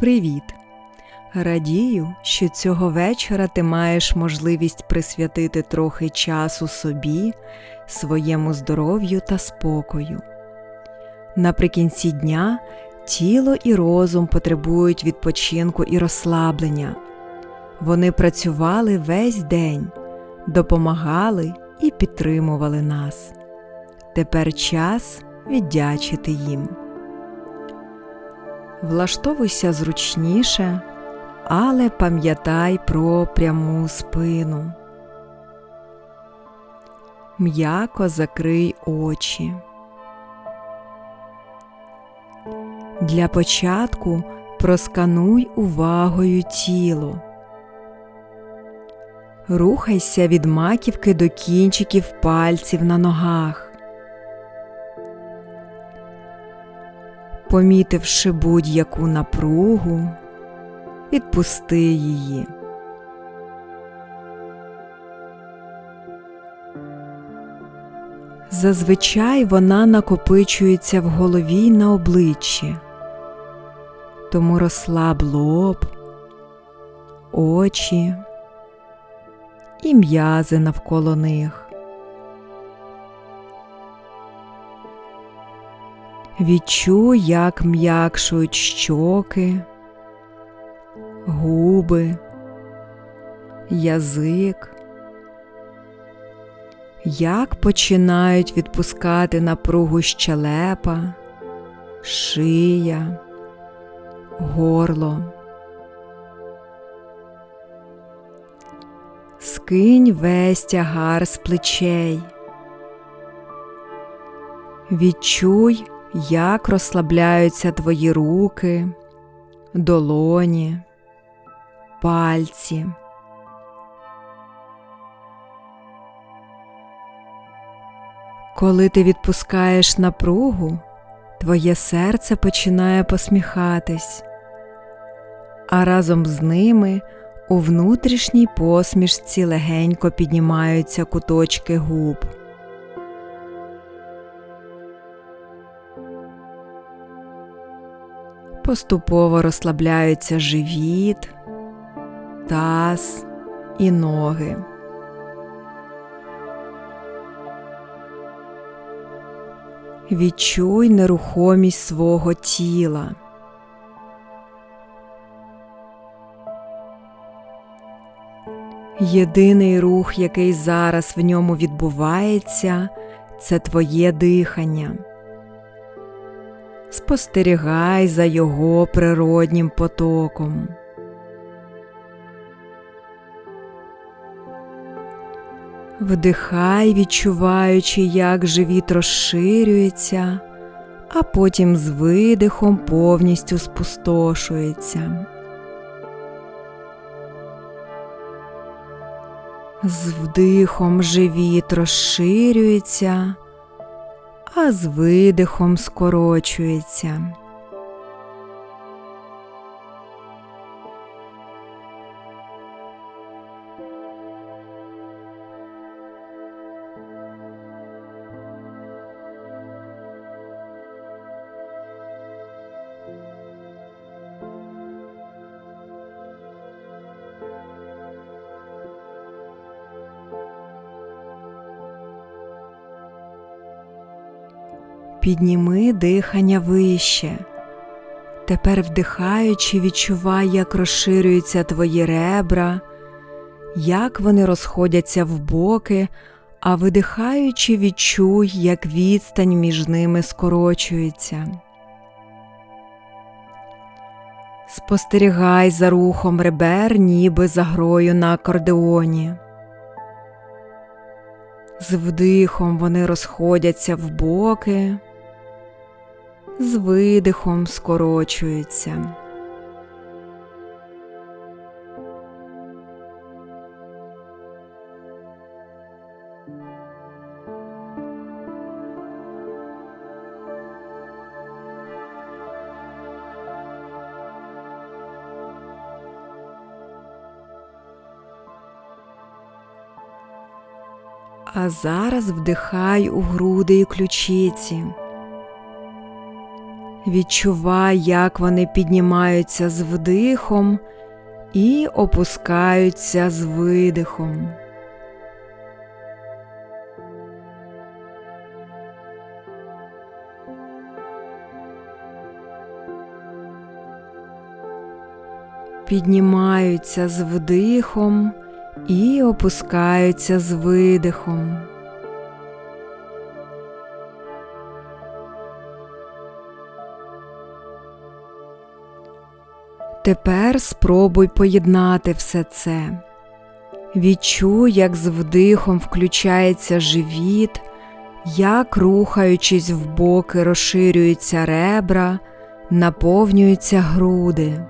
Привіт! Радію, що цього вечора ти маєш можливість присвятити трохи часу собі, своєму здоров'ю та спокою. Наприкінці дня тіло і розум потребують відпочинку і розслаблення. Вони працювали весь день, допомагали і підтримували нас. Тепер час віддячити їм. Влаштовуйся зручніше, але пам'ятай про пряму спину. М'яко закрий очі. Для початку проскануй увагою тіло. Рухайся від маківки до кінчиків пальців на ногах. Помітивши будь-яку напругу, відпусти її. Зазвичай вона накопичується в голові й на обличчі, тому розслаб лоб, очі і м'язи навколо них. Відчуй, як м'якшують щоки, губи, язик, як починають відпускати напругу щелепа, шия, горло. Скинь весь тягар з плечей. Відчуй, як розслабляються твої руки, долоні, пальці. Коли ти відпускаєш напругу, твоє серце починає посміхатись, а разом з ними у внутрішній посмішці легенько піднімаються куточки губ. Поступово розслабляються живіт, таз і ноги. Відчуй нерухомість свого тіла. Єдиний рух, який зараз в ньому відбувається, це твоє дихання. Спостерігай за його природнім потоком. Вдихай, відчуваючи, як живіт розширюється, а потім з видихом повністю спустошується. З вдихом живіт розширюється, а з видихом скорочується. Підніми дихання вище. Тепер вдихаючи, відчувай, як розширюються твої ребра, як вони розходяться в боки, а видихаючи, відчуй, як відстань між ними скорочується. Спостерігай за рухом ребер, ніби за грою на акордеоні. З вдихом вони розходяться в боки, з видихом скорочуються. А зараз вдихай у груди і ключиці. Відчувай, як вони піднімаються з вдихом і опускаються з видихом. Піднімаються з вдихом і опускаються з видихом. Тепер спробуй поєднати все це. Відчуй, як з вдихом включається живіт, як рухаючись в боки, розширюються ребра, наповнюються груди.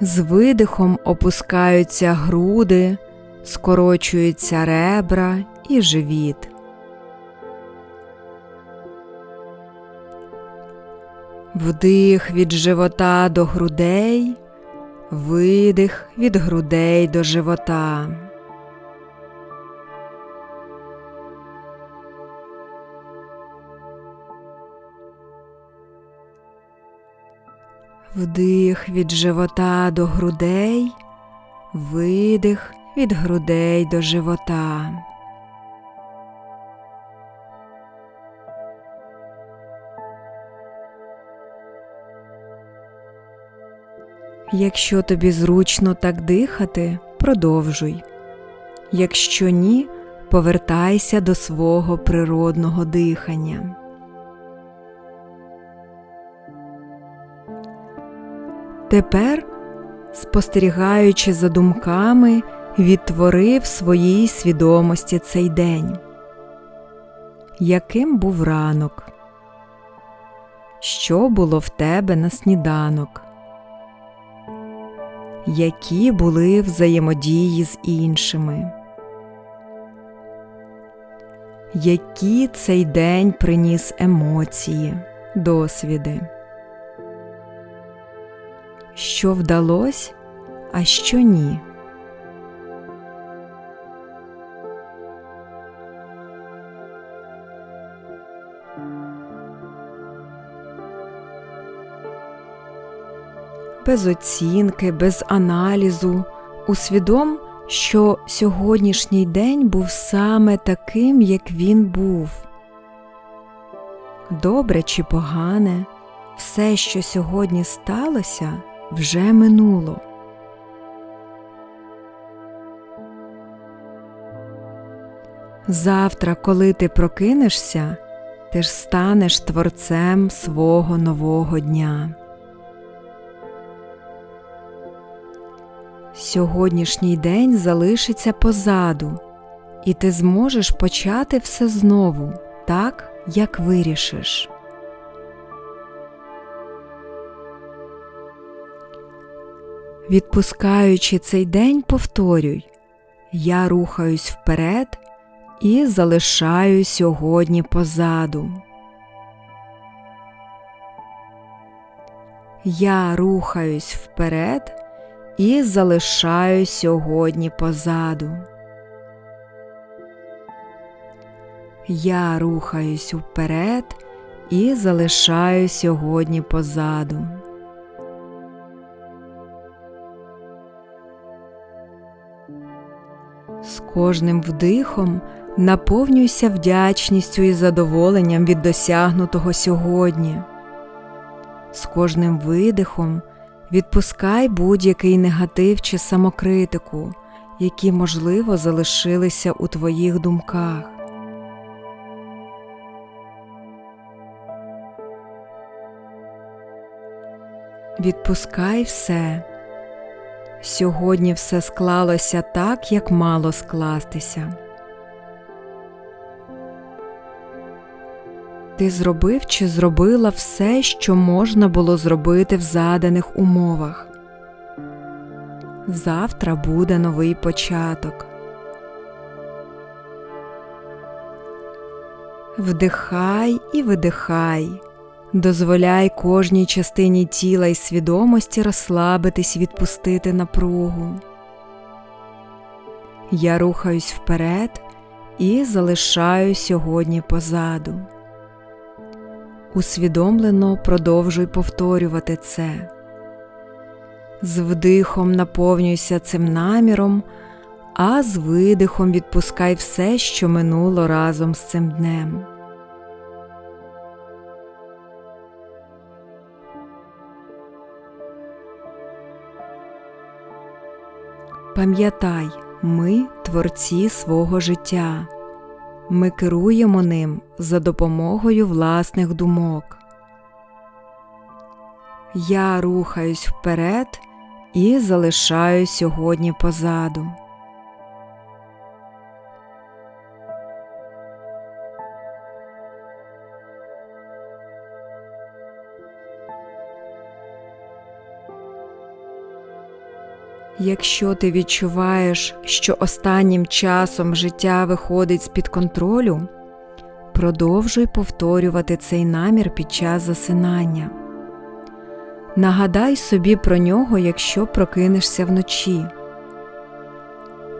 З видихом опускаються груди, скорочуються ребра і живіт. Вдих від живота до грудей, видих від грудей до живота. Вдих від живота до грудей, видих від грудей до живота. Якщо тобі зручно так дихати, продовжуй. Якщо ні, повертайся до свого природного дихання. Тепер, спостерігаючи за думками, відтвори в своїй свідомості цей день. Яким був ранок? Що було в тебе на сніданок? Які були взаємодії з іншими? Які цей день приніс емоції, досвіди? що вдалося, а що ні. Без оцінки, без аналізу, усвідом, що сьогоднішній день був саме таким, як він був. Добре чи погане, все, що сьогодні сталося, вже минуло. Завтра, коли ти прокинешся, ти ж станеш творцем свого нового дня. Сьогоднішній день залишиться позаду, і ти зможеш почати все знову, так, як вирішиш. Відпускаючи цей день, повторюй Я рухаюсь вперед і залишаю сьогодні позаду. Я рухаюсь вперед і залишаю сьогодні позаду. Я рухаюсь вперед і залишаю сьогодні позаду. З кожним вдихом наповнюйся вдячністю і задоволенням від досягнутого сьогодні. З кожним видихом відпускай будь-який негатив чи самокритику, які, можливо, залишилися у твоїх думках. Відпускай все. Сьогодні все склалося так, як мало скластися. Ти зробив чи зробила все, що можна було зробити в заданих умовах. Завтра буде новий початок. Вдихай і видихай. Дозволяй кожній частині тіла і свідомості розслабитись, відпустити напругу. Я рухаюсь вперед і залишаю сьогодні позаду. Усвідомлено продовжуй повторювати це. З вдихом наповнюйся цим наміром, а з видихом відпускай все, що минуло разом з цим днем. Пам'ятай, ми творці свого життя. Ми керуємо ним за допомогою власних думок. Я рухаюсь вперед і залишаю сьогодні позаду. Якщо ти відчуваєш, що останнім часом життя виходить з під контролю, продовжуй повторювати цей намір під час засинання. Нагадай собі про нього, якщо прокинешся вночі.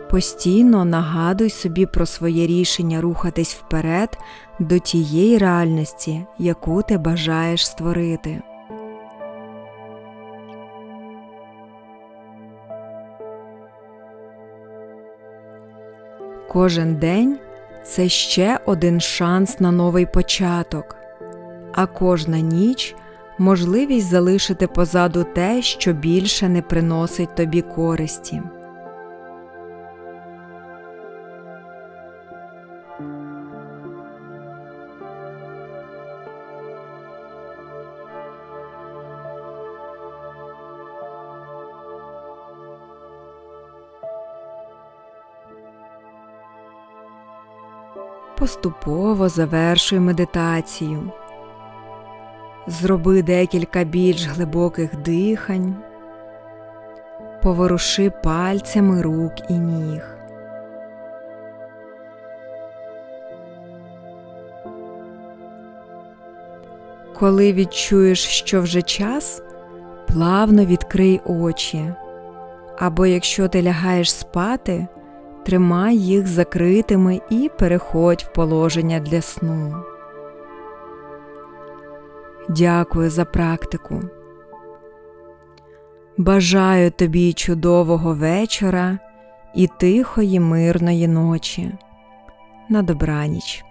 Постійно нагадуй собі про своє рішення рухатись вперед до тієї реальності, яку ти бажаєш створити. Кожен день це ще один шанс на новий початок, а кожна ніч можливість залишити позаду те, що більше не приносить тобі користі. Поступово завершуй медитацію. Зроби декілька більш глибоких дихань, поворуши пальцями рук і ніг. Коли відчуєш, що вже час, плавно відкрий очі, або якщо ти лягаєш спати, тримай їх закритими і переходь в положення для сну. Дякую за практику. Бажаю тобі чудового вечора і тихої мирної ночі. На добраніч.